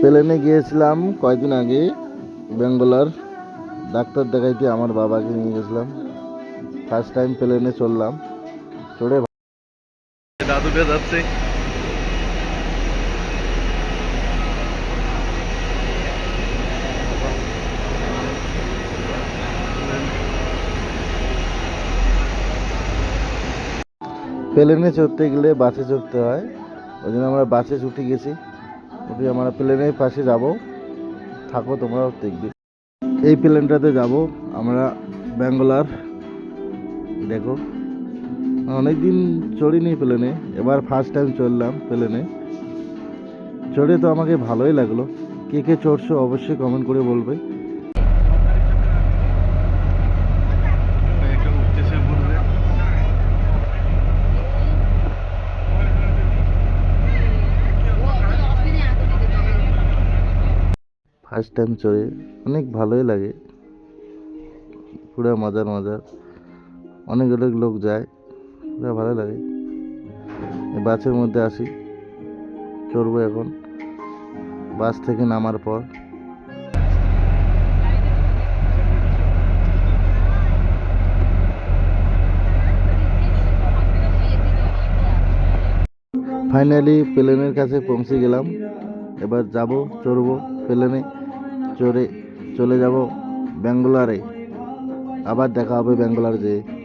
প্লেনে গিয়েছিলাম কয়েকদিন আগে ব্যাঙ্গালোর। ডাক্তার দেখাইতে আমার বাবাকে নিয়ে গেছিলাম। ফার্স্ট টাইম প্লেনে চললাম। চড়ে দাদুকে যাচ্ছে। প্লেনে চড়তে গেলে বাসে চড়তে হয়। ওই জন্য আমরা বাসে ছুটে গেছি। উঠে আমরা প্লেনের পাশে যাব। থাকো, তোমরাও দেখবে। এই প্লেনটাতে যাব আমরা ব্যাঙ্গালোর। দেখো অনেক দিন চড়িনি প্লেনে, এবার ফার্স্ট টাইম চড়লাম প্লেনে। চড়ে তো আমাকে ভালোই লাগল। কে কে চড়ছো অবশ্যই কমেন্ট করে বলবে। ফার্স্ট টাইম চড়ে, অনেক ভালোই লাগে। পুরো মজার মজার। অনেক অনেক লোক যায়, পুরো ভালো লাগে। বাসের মধ্যে আসি, চড়বো এখন। বাস থেকে নামার পর। ফাইনালি প্লেনের কাছে পৌঁছে গেলাম। এবার যাব, চড়বো প্লেনে চড়ে চলে যাব ব্যাঙ্গালোরে। আবার দেখা হবে ব্যাঙ্গালোর। যেয়ে